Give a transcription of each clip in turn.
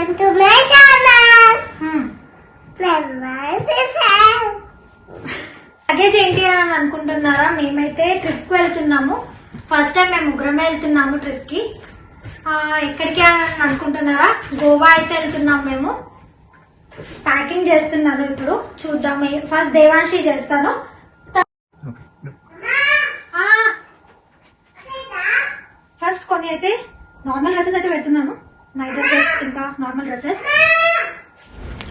Welcome to my channel. Luggage ఏంటి అని అనుకుంటున్నారా? మేమైతే ట్రిప్కి వెళ్తున్నాము. ఫస్ట్ టైం మేము ముగ్గురమే వెళ్తున్నాము ట్రిప్కి. ఆ, ఎక్కడికి అని అనుకుంటున్నారా? గోవా అయితే వెళ్తున్నాం మేము. ప్యాకింగ్ చేస్తున్నాను ఇప్పుడు. చూద్దాం ఫస్ట్ దేవాంశి చేస్తాను. ఫస్ట్ కొన్ని అయితే నార్మల్ డ్రెస్సెస్ అయితే పెడుతున్నాను. నైట్ డ్రెస్సెస్ ఇంకా నార్మల్ డ్రెస్సెస్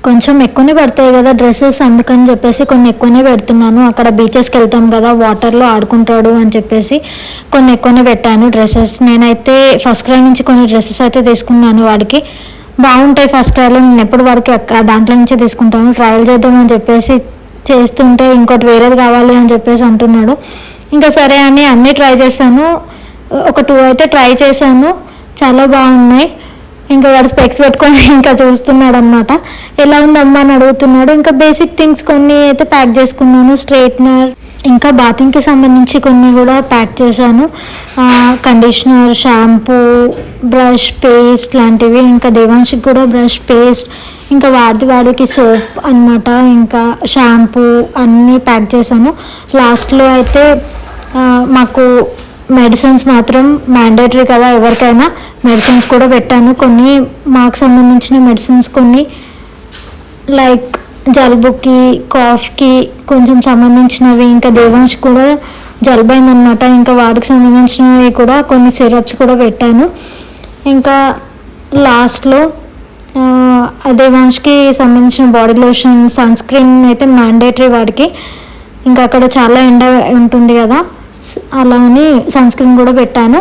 కొంచెం ఎక్కువనే పడతాయి కదా డ్రెస్సెస్ అందుకని చెప్పేసి కొన్ని ఎక్కువనే పెడుతున్నాను. అక్కడ బీచెస్కి వెళ్తాం కదా వాటర్లో ఆడుకుంటాడు అని చెప్పేసి కొన్ని ఎక్కువనే పెట్టాను డ్రెస్సెస్ నేనైతే ఫస్ట్ క్రై నుంచి కొన్ని డ్రెస్సెస్ అయితే తీసుకున్నాను వాడికి. బాగుంటాయి ఫస్ట్ క్రైలో నేను ఎప్పుడు వాడికి దాంట్లో నుంచే తీసుకుంటాను. ట్రయల్ చేద్దామని చెప్పేసి చేస్తుంటే ఇంకోటి వేరేది కావాలి అని చెప్పేసి అంటున్నాడు. ఇంకా సరే అని అన్నీ ట్రై చేశాను. ఒక టూ అయితే ట్రై చేశాను. చాలా బాగున్నాయి. ఇంకా వాడు స్పెక్స్ పెట్టుకొని ఇంకా చూస్తున్నాడు అనమాట ఎలా ఉందమ్మా అని అడుగుతున్నాడు. ఇంకా బేసిక్ థింగ్స్ కొన్ని అయితే ప్యాక్ చేసుకున్నాను. స్ట్రైట్నర్ ఇంకా బాతింగ్కి సంబంధించి కొన్ని కూడా ప్యాక్ చేశాను. కండిషనర్ షాంపూ బ్రష్ పేస్ట్ లాంటివి ఇంకా దేవాంశికి కూడా బ్రష్ పేస్ట్ ఇంకా వాడి వాడికి సోప్ అన్నమాట. ఇంకా షాంపూ అన్నీ ప్యాక్ చేశాను. లాస్ట్లో అయితే మాకు మెడిసిన్స్ మాత్రం మ్యాండేటరీ కదా ఎవరికైనా. మెడిసిన్స్ కూడా పెట్టాను. కొన్ని మాకు సంబంధించిన మెడిసిన్స్ కొన్ని లైక్ జలుబుకి కాఫ్కి కొంచెం సంబంధించినవి ఇంకా దేవాంశ్ కూడా జలుబు అయిందనమాట ఇంకా వాడికి సంబంధించినవి కూడా కొన్ని సిరప్స్ కూడా పెట్టాను. ఇంకా లాస్ట్లో దేవాంష్కి సంబంధించిన బాడీ లోషన్ సన్ స్క్రీన్ అయితే మ్యాండేటరీ వాడికి ఇంకా అక్కడ చాలా ఎండ ఉంటుంది కదా. అలా అని సన్ స్క్రీన్ కూడా పెట్టాను.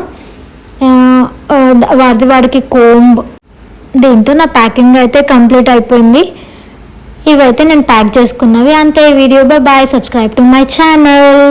వాడిది వాడికి కోంబ్. దీంతో నా ప్యాకింగ్ అయితే కంప్లీట్ అయిపోయింది. ఇవైతే నేను ప్యాక్ చేసుకున్నవి. అంతే video. Bye. Subscribe to my channel.